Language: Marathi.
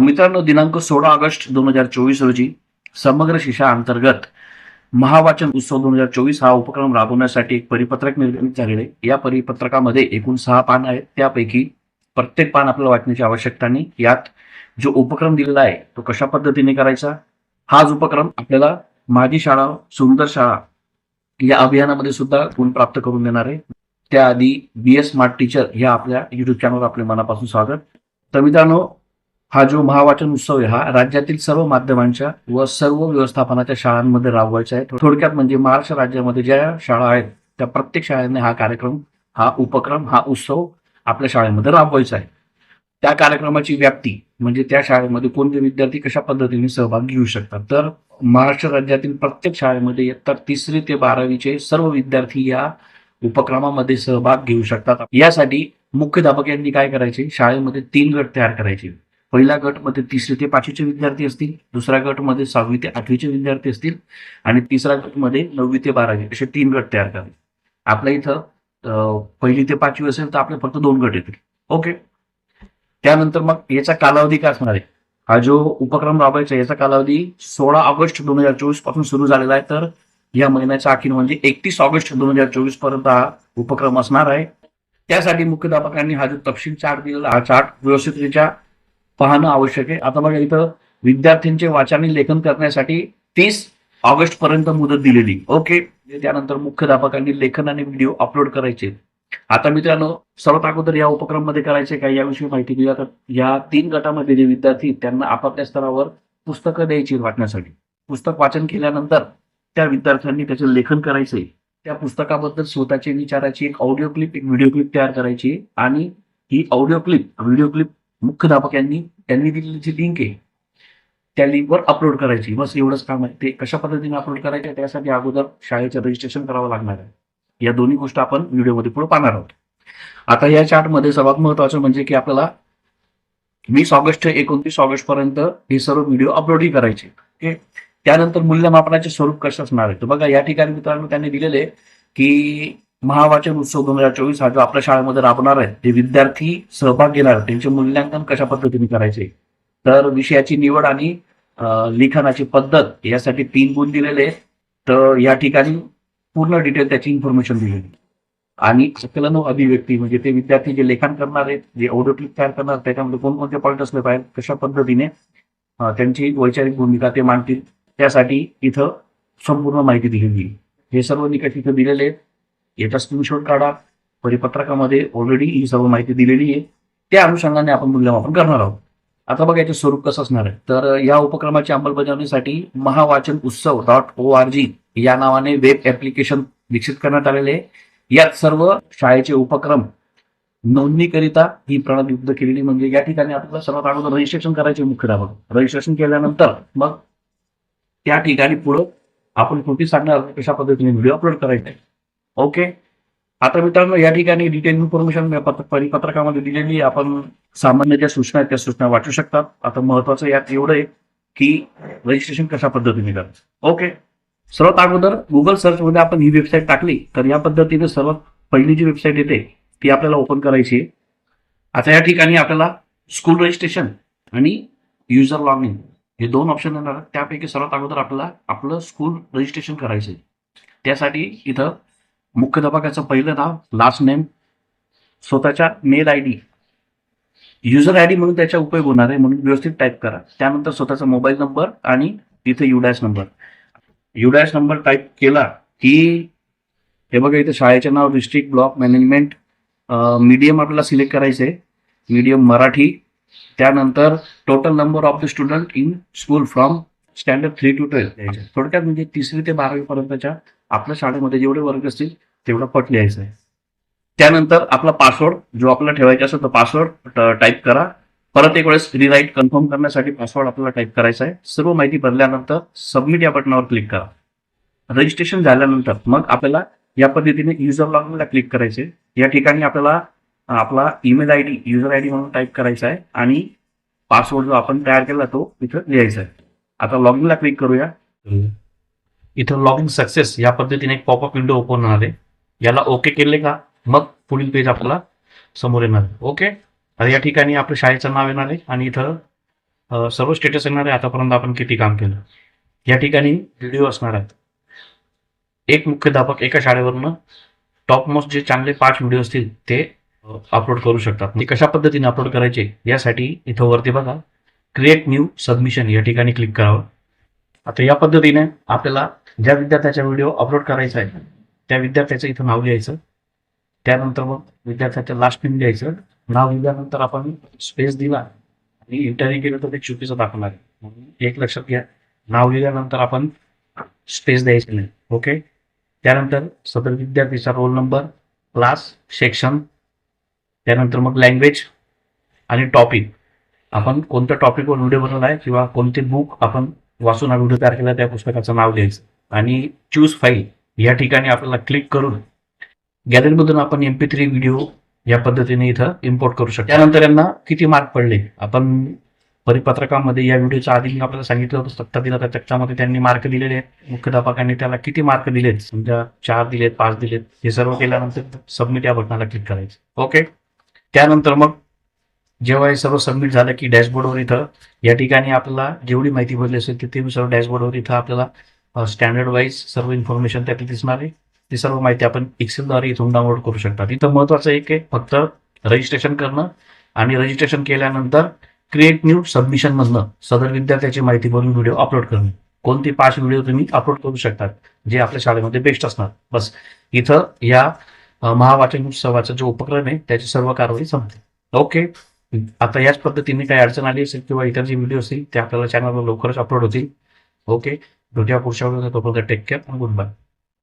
मित्रांनो दिनांक सोळा ऑगस्ट दोन हजार चोवीस रोजी समग्र शिशा अंतर्गत महावाचन उत्सव दोन हजार चोवीस हा उपक्रम राबवण्यासाठी एक परिपत्रक निर्गमित झालेले या परिपत्रकामध्ये एकूण सहा पान आहेत. त्यापैकी प्रत्येक पान आपल्याला वाचण्याची आवश्यकता नाही. यात जो उपक्रम दिलेला आहे तो कशा पद्धतीने करायचा? हाच उपक्रम आपल्याला माझी शाळा सुंदर शाळा या अभियानामध्ये सुद्धा गुण प्राप्त करून देणार आहे. त्याआधी बी एस स्मार्ट टीचर या आपल्या युट्यूब चॅनलवर आपले मनापासून स्वागत. तर मित्रांनो हा जो महावाचन उत्सव आहे हा राज्यातील सर्व माध्यमांच्या व सर्व व्यवस्थापनाच्या शाळांमध्ये राबवायचा आहे. थोडक्यात म्हणजे महाराष्ट्र राज्यामध्ये ज्या शाळा आहेत त्या प्रत्येक शाळेने हा कार्यक्रम हा उपक्रम हा उत्सव आपल्या शाळेमध्ये राबवायचा आहे. त्या कार्यक्रमाची व्याप्ती म्हणजे त्या शाळेमध्ये कोणते विद्यार्थी कशा पद्धतीने सहभाग घेऊ शकतात? तर महाराष्ट्र राज्यातील प्रत्येक शाळेमध्ये इयत्ता तिसरी ते बारावीचे सर्व विद्यार्थी या उपक्रमामध्ये सहभाग घेऊ शकतात. यासाठी मुख्याध्यापक यांनी काय करायचे? शाळेमध्ये तीन गट तयार करायचे. पहिल्या गटमध्ये तिसरी ते पाचवीचे विद्यार्थी असतील दुसऱ्या गटमध्ये सहावी ते आठवीचे विद्यार्थी असतील आणि तिसऱ्या गटमध्ये नववी ते बारावी असे तीन गट तयार करावे आपल्या इथं पहिली ते पाचवी असेल तर आपले फक्त दोन गट येतील. ओके? त्यानंतर मग याचा कालावधी काय असणार आहे? हा जो उपक्रम राबवायचा याचा कालावधी सोळा ऑगस्ट दोन हजार चोवीसपासून सुरू झालेला आहे. तर या महिन्याचा अखेर म्हणजे एकतीस ऑगस्ट दोन हजार चोवीसपर्यंत हा उपक्रम असणार आहे. त्यासाठी मुख्याध्यापकांनी हा जो तपशील चार्ट दिलेला हा चार्ट व्यवस्थितरित्या पाहणं आवश्यक आहे. आता बघा इथं विद्यार्थ्यांचे वाचन लेखन करण्यासाठी तीस ऑगस्ट पर्यंत मुदत दिलेली. ओके? त्यानंतर मुख्याध्यापकांनी लेखन आणि व्हिडिओ अपलोड करायचे. आता मित्रांनो सर्वात अगोदर या उपक्रममध्ये करायचे काय याविषयी माहिती घेऊया. तर या तीन गटामध्ये जे विद्यार्थी त्यांना आपापल्या स्तरावर पुस्तकं द्यायची वाचण्यासाठी. पुस्तक वाचन केल्यानंतर त्या विद्यार्थ्यांनी त्याचे लेखन करायचे. त्या पुस्तकाबद्दल स्वतःचे विचाराची एक ऑडिओ क्लिप एक व्हिडिओ क्लिप तयार करायची आणि ही ऑडिओ क्लिप व्हिडिओ क्लिप मुख्याध्यापक यांनी त्यांनी दिलेली जी लिंक आहे त्या लिंकवर अपलोड करायची. बस एवढंच काम आहे. ते कशा पद्धतीने अपलोड करायचे त्यासाठी अगोदर शाळेचं रजिस्ट्रेशन करावं लागणार आहे. या दोन्ही गोष्टी आपण व्हिडिओमध्ये पुढे पाहणार आहोत. आता या चार्टमध्ये सर्वात महत्वाचं म्हणजे की आपल्याला वीस ऑगस्ट एकोणतीस ऑगस्ट पर्यंत हे सर्व व्हिडिओ अपलोडही करायचे. ओके? त्यानंतर मूल्यमापनाचे स्वरूप कसं असणार आहे? तर बघा या ठिकाणी मित्रांनो त्यांनी दिलेले की महावाचन उत्सव दोन हजार चोवीस हा जो आपल्या शाळेमध्ये राबणार आहे ते विद्यार्थी सहभाग घेणार त्यांचे मूल्यांकन कशा पद्धतीने करायचे? तर विषयाची निवड आणि लिखाणाची पद्धत यासाठी तीन गुण दिलेले आहेत. तर या ठिकाणी पूर्ण डिटेल त्याची इन्फॉर्मेशन दिलेली आणि सकलन अभिव्यक्ती म्हणजे ते विद्यार्थी जे लेखन करणार आहेत जे ऑडिओ क्लिप तयार करणार त्याच्यामध्ये कोणकोणते पॉईंट असले पाहिजे कशा पद्धतीने त्यांची वैचारिक भूमिका ते मांडतील त्यासाठी इथं संपूर्ण माहिती दिलेली हे सर्व निकष इथं दिलेले आहेत. याचा स्क्रीनशॉट काढा. परिपत्रकामध्ये ऑलरेडी ही सर्व माहिती दिलेली आहे. त्या अनुषंगाने आपण मूल्यमापन करणार आहोत. आता बघा याचे स्वरूप कसं असणार आहे. तर या उपक्रमाची अंमलबजावणीसाठी महावाचन उत्सव डॉट ओ आर जी या नावाने वेब ऍप्लिकेशन विकसित करण्यात आलेले आहे. यात सर्व शाळेचे उपक्रम नोंदणीकरिता ही प्रणाली युद्ध केलेली म्हणजे या ठिकाणी आपल्याला सर्वात अगोदर रजिस्ट्रेशन करायचे मुख्याध्यापक रजिस्ट्रेशन केल्यानंतर मग त्या ठिकाणी पुढं आपण कृती सांगणार कशा पद्धतीने व्हिडिओ अपलोड करायचे? ओके आता मित्रांनो या ठिकाणी डिटेल इन्फॉर्मेशन परिपत्रकामध्ये दिलेली आपण सामान्य ज्या सूचना आहेत त्या सूचना वाचू शकतात. आता महत्वाचं यात एवढं आहे की रजिस्ट्रेशन कशा पद्धतीने करायचं. ओके सर्वात अगोदर गुगल सर्च मध्ये आपण ही वेबसाईट टाकली तर या पद्धतीने सर्वात पहिली जी वेबसाईट येते ती आपल्याला ओपन करायची आहे. आता या ठिकाणी आपल्याला स्कूल रजिस्ट्रेशन आणि युजर लॉग इन हे दोन ऑप्शन येणार त्यापैकी सर्वात अगोदर आपल्याला आपलं स्कूल रजिस्ट्रेशन करायचं आहे. त्यासाठी इथं मुख्य दबाकाचं पहिलं नाव लास्ट नेम स्वतःच्या mail I D user I D म्हणून त्याचा उपयोग होणार आहे म्हणून व्यवस्थित टाईप करा. त्यानंतर स्वतःचा मोबाईल नंबर आणि तिथे UDISE number UDISE number type केला की हे बघा इथे शाळेचे नाव डिस्ट्रिक्ट ब्लॉक मॅनेजमेंट मीडियम आपल्याला सिलेक्ट करायचं आहे मीडियम मराठी. त्यानंतर total number of the student in school from standard three to twelve थोडक्यात म्हणजे तिसरी ते बारावी पर्यंतच्या आपल्या शाळेमध्ये जेवढे वर्ग असतील तेवढा पट लिहायचा आहे त्यानंतर आपला पासवर्ड जो आपल्याला ठेवायचा असेल तो पासवर्ड टाईप करा. परत एक वेळेस रिराईट कन्फर्म करण्यासाठी पासवर्ड आपल्याला टाईप करायचा आहे. सर्व माहिती भरल्यानंतर सबमिट या बटनावर क्लिक करा. रजिस्ट्रेशन झाल्यानंतर मग आपल्याला या पद्धतीने युजर लॉगिनला क्लिक करायचे या ठिकाणी आपल्याला आपला email I D user I D म्हणून टाईप करायचा आहे आणि पासवर्ड जो आपण तयार केला तो इथं लिहायचा आहे. आता लॉगिनला क्लिक करूया. इथं लॉग इन सक्सेस या पद्धतीने एक पॉपअप विंडो ओपन होणार आहे. याला ओके केले का? मग पुढील पेज आपल्याला समोर येणार ओके? आता या ठिकाणी आपलं शाळेचं नाव येणार आहे आणि इथं सर्व स्टेटस येणार आहे. आतापर्यंत आपण किती काम केलं? या ठिकाणी व्हिडिओ असणार आहेत. एक मुख्याध्यापक एका शाळेवरनं टॉप मोस्ट जे चांगले पाच व्हिडिओ असतील ते अपलोड करू शकतात. ते कशा पद्धतीने अपलोड करायचे? यासाठी इथं वरती बघा. क्रिएट न्यू सबमिशन या ठिकाणी क्लिक करावं. आता या पद्धतीने आपल्याला ज्या विद्यार्थ्याचा व्हिडिओ अपलोड करायचा आहे त्या विद्यार्थ्याचं इथं नाव लिहायचं. त्यानंतर मग विद्यार्थ्याचं लास्ट नेम लिहायचं. नाव लिहिल्यानंतर आपण स्पेस दिला. आणि इंटरव्ह्यू केलं तर ते चुकीचं दाखवणार आहे. म्हणून एक लक्षात घ्या. नाव लिहिल्यानंतर आपण स्पेस द्यायचं नाही. ओके त्यानंतर सदर विद्यार्थीचा रोल नंबर क्लास सेक्शन त्यानंतर मग लँग्वेज आणि टॉपिक आपण कोणत्या टॉपिकवर व्हिडिओ बनवला आहे किंवा कोणते बुक आपण वाचून हा व्हिडिओ तयार केला त्या पुस्तकाचं नाव लिहायचं. आणि चूज फाईल या ठिकाणी आपल्याला क्लिक करून गॅलरीमधून आपण एम पी थ्री व्हिडिओ या पद्धतीने इथं इम्पोर्ट करू शकतो. त्यानंतर यांना किती मार्क पडले? आपण परिपत्रकामध्ये या व्हिडिओच्या आधी मी आपल्याला सांगितलं होतं सत्ता दिला तर त्याच्यामध्ये त्यांनी मार्क दिलेले आहेत. मुख्याध्यापकांनी त्याला किती मार्क दिलेत? समजा चार दिलेत पाच दिलेत. हे सर्व केल्यानंतर सबमिट या बटनाला क्लिक करायचं. ओके त्यानंतर मग जेव्हा हे सर्व सबमिट झालं की डॅशबोर्डवर इथं या ठिकाणी आपल्याला जेवढी माहिती भरली असेल ते सर्व डॅशबोर्डवर इथं आपल्याला स्टँडर्ड वाईज सर्व इन्फॉर्मेशन त्यातली दिसणार आहे. ती सर्व माहिती आपण एक्सेलद्वारे इथून डाउनलोड करू शकता इथं महत्वाचं एक आहे फक्त रजिस्ट्रेशन करणं आणि रजिस्ट्रेशन केल्यानंतर क्रिएट न्यू सबमिशन मधनं सदर विद्यार्थ्याची माहिती भरून व्हिडिओ अपलोड करणे. कोणते पाच व्हिडिओ तुम्ही अपलोड करू शकतात जे आपल्या शाळेमध्ये बेस्ट असणार. बस इथं या महावाचन उत्सवाचा जो उपक्रम आहे त्याची सर्व कारवाई संपते. ओके? आता याच पद्धतीने काही अडचण आली असेल किंवा इतर जे व्हिडिओ असतील ते आपल्याला चॅनलवर लवकरच अपलोड होतील. ओके? भेटूया पुढच्या व्हिडिओ तोपर्यंत टेक केअर गुड बाय